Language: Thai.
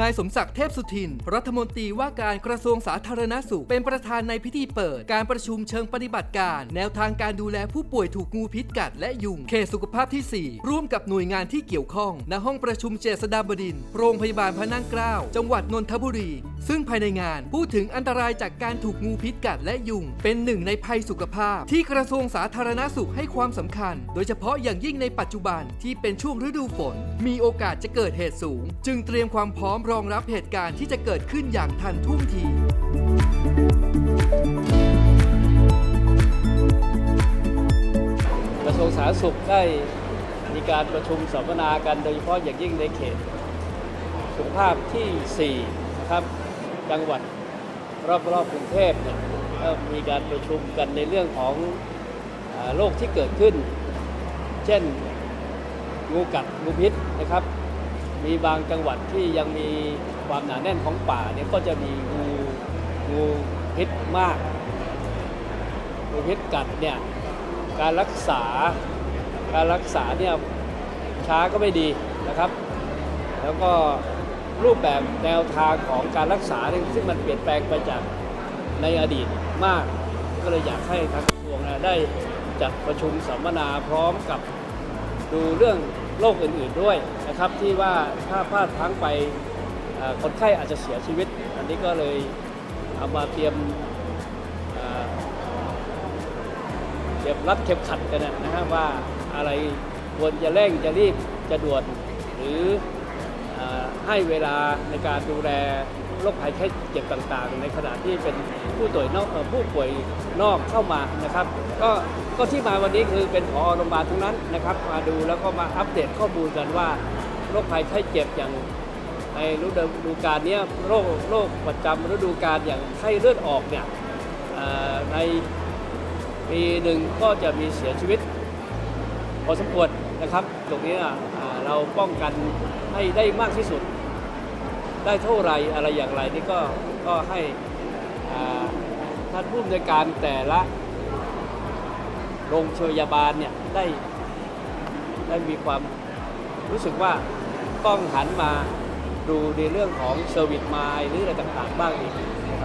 นายสมศักดิ์เทพสุทิน รัฐมนตรีว่าการกระทรวงสาธารณสุข เป็นประธานในพิธีเปิด การประชุมเชิงปฏิบัติการ แนวทางการดูแลผู้ป่วยถูกงูพิษกัดและยุงเขตสุขภาพที่ 4 ร่วมกับหน่วยงานที่เกี่ยวข้อง ณห้องประชุมเจษฎาบดินทร์โรงพยาบาลพระนั่งเกล้าจังหวัดนนทบุรี ซึ่งภายในงานพูดถึงอันตรายจากการถูกงูพิษกัดและยุง เป็นหนึ่งในภัยสุขภาพ ที่กระทรวงสาธารณสุขให้ความสำคัญ โดยเฉพาะอย่างยิ่งในปัจจุบันที่เป็นช่วงฤดูฝน มีโอกาสจะเกิดเหตุสูง จึงเตรียมความพร้อมรองรับเหตุการณ์ที่จะเกิดขึ้นอย่างทันท่วงที กระทรวงสาธารณสุขได้มีการประชุมสัมมนากันโดยเฉพาะอย่างยิ่งในเขต สุขภาพที่ 4 นะครับจังหวัดรอบๆกรุงเทพเนี่ยก็มีการประชุมกันในเรื่องของโรคที่เกิดขึ้น เช่นงูกัดงูพิษนะครับ มีบางจังหวัดที่ยังมีความหนาแน่นของป่าเนี่ยก็จะมีงูงูพิษมากงูพิษกัดเนี่ยการรักษาการรักษาเนี่ยช้าก็ไม่ดีนะครับ แล้วก็รูปแบบแนวทางของการรักษาเนี่ยซึ่งมันเปลี่ยนแปลงไปจากในอดีตมาก ก็เลยอยากให้ทางกระทรวงนะได้จัดประชุมสัมมนาพร้อมกับ ดูเรื่องโรคอื่นๆด้วยนะครับ ที่ว่าถ้าพลาดพลั้งไปคนไข้อาจจะเสียชีวิต อันนี้ก็เลยเอามาเตรียมเตรียมรัดเข็มขัดกันนะฮะว่าอะไรควรจะเร่งจะรีบจะด่วนหรือ ให้เวลาในการดูแลโรคภัยไข้เจ็บต่างๆ ในขณะที่เป็นผู้ป่วยนอกเอ่อผู้ป่วยนอกเข้ามานะครับก็ก็ที่มาวันนี้คือเป็นผอโรงพยาบาลทั้งนั้นนะครับมาดูแล้วก็มาอัปเดตข้อมูลกันว่าโรคภัยไข้เจ็บอย่างในฤดูกาลนี้โรคโรคประจำฤดูกาลอย่างไข้เลือดออกเนี่ยในปีหนึ่งก็จะมีเสียชีวิตพอสมควร นะครับ ตรงนี้เราป้องกันให้ได้มากที่สุด ได้เท่าไรอะไรอย่างไรนี่ก็ก็ให้อ่าท่านผู้อำนวยการแต่ละโรงพยาบาลเนี่ยได้ได้มีความรู้สึกว่าต้องหันมาดูในเรื่องของเซอร์วิสมาหรืออะไรต่างๆ บ้างอีก